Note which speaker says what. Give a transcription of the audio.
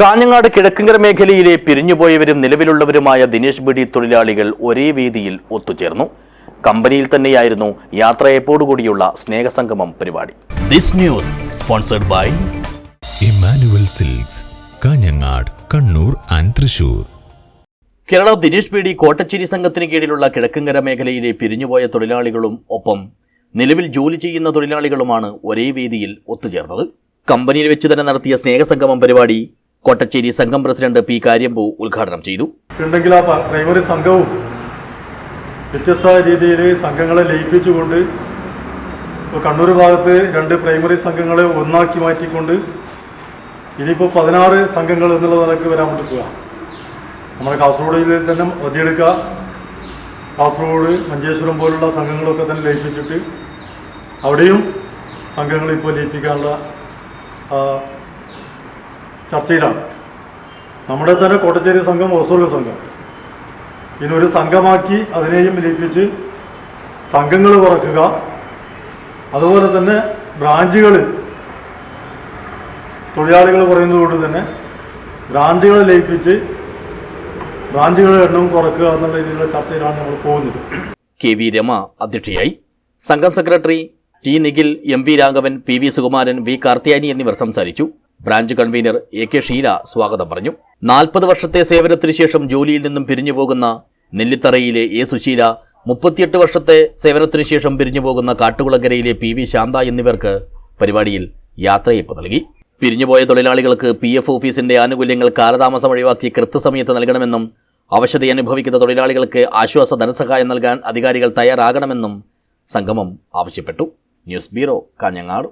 Speaker 1: കാഞ്ഞങ്ങാട് കിഴക്കങ്കര മേഖലയിലെ പിരിഞ്ഞുപോയവരും നിലവിലുള്ളവരുമായ ദിനേശ് ബിഡി തൊഴിലാളികൾ ഒരേ വേദിയിൽ ഒത്തുചേർന്നു. കമ്പനിയിൽ തന്നെയായിരുന്നു യാത്രയപ്പോടുകൂടിയുള്ള സ്നേഹസംഗമം പരിപാടി. This news sponsored by
Speaker 2: Emmanuel Silks Kanhangad Kannur and Thrissur.
Speaker 1: Kerala Dinesh beedi Kottacheri സംഘത്തിന് കീഴിലുള്ള കിഴക്കങ്കര മേഖലയിലെ പിരിഞ്ഞുപോയ തൊഴിലാളികളും ഒപ്പം നിലവിൽ ജോലി ചെയ്യുന്ന തൊഴിലാളികളുമാണ് ഒരേ വേദിയിൽ ഒത്തുചേർന്നത്. കമ്പനിയിൽ വെച്ച് തന്നെ നടത്തിയ സ്നേഹസംഗമം പരിപാടി കോട്ടച്ചേരി സംഘം പ്രസിഡന്റ് പി കാര്യമ്പു ഉദ്ഘാടനം ചെയ്തു.
Speaker 3: ഉണ്ടെങ്കിൽ ആ പ്രൈമറി സംഘവും വ്യത്യസ്ത രീതിയിൽ സംഘങ്ങളെ ലയിപ്പിച്ചുകൊണ്ട് ഇപ്പോൾ കണ്ണൂർ ഭാഗത്ത് രണ്ട് പ്രൈമറി സംഘങ്ങളെ ഒന്നാക്കി മാറ്റിക്കൊണ്ട് ഇനിയിപ്പോൾ പതിനാറ് സംഘങ്ങൾ എന്നുള്ള നിലയ്ക്ക് വരാൻ പറ്റുക നമ്മുടെ കാസർഗോഡ് ജില്ലയിൽ തന്നെ മതിയെടുക്കുക. കാസർഗോഡ് മഞ്ചേശ്വരം പോലുള്ള സംഘങ്ങളൊക്കെ തന്നെ ലയിപ്പിച്ചിട്ട് അവിടെയും സംഘങ്ങൾ ഇപ്പോൾ ലയിപ്പിക്കാനുള്ള ചർച്ചയിലാണ്. നമ്മുടെ തന്നെ കോട്ടച്ചേരി സംഘം ഓസൂർഗ് സംഘം. ഇതിനൊരു സംഘമാക്കി അതിനെയും ലയിപ്പിച്ച് സംഘങ്ങൾ കുറക്കുക അതുപോലെ തന്നെ ബ്രാഞ്ചുകൾ തൊഴിലാളികൾ കുറയുന്നതുകൊണ്ട് തന്നെ ബ്രാഞ്ചുകൾ ലയിപ്പിച്ച് ബ്രാഞ്ചുകളുടെ എണ്ണവും കുറക്കുക എന്നുള്ള രീതിയിലുള്ള ചർച്ചയിലാണ് നമ്മൾ പോകുന്നത്.
Speaker 1: കെ വി രമ അധ്യക്ഷയായി. സംഘം secretary T Nikhil M V Raghavan P V Sukumaran V Karthiyani എന്നിവർ സംസാരിച്ചു. Branch convener A K Sheela സ്വാഗതം പറഞ്ഞു. നാൽപ്പത് വർഷത്തെ സേവനത്തിനു ശേഷം ജോലിയിൽ നിന്നും പിരിഞ്ഞു പോകുന്ന നെല്ലിത്തറയിലെ എ സുശീല മുപ്പത്തിയെട്ട് വർഷത്തെ സേവനത്തിനു ശേഷം പിരിഞ്ഞു പോകുന്ന കാട്ടുകുളങ്കരയിലെ പി വി ശാന്ത എന്നിവർക്ക് പരിപാടിയിൽ യാത്രയപ്പ് നൽകി. പിരിഞ്ഞുപോയ തൊഴിലാളികൾക്ക് പി എഫ് ഓഫീസിന്റെ ആനുകൂല്യങ്ങൾ കാലതാമസം ഒഴിവാക്കി കൃത്യസമയത്ത് നൽകണമെന്നും അവശത അനുഭവിക്കുന്ന തൊഴിലാളികൾക്ക് ആശ്വാസ ധനസഹായം നൽകാൻ അധികാരികൾ തയ്യാറാകണമെന്നും സംഗമം ആവശ്യപ്പെട്ടു. News bureau Kanhangad.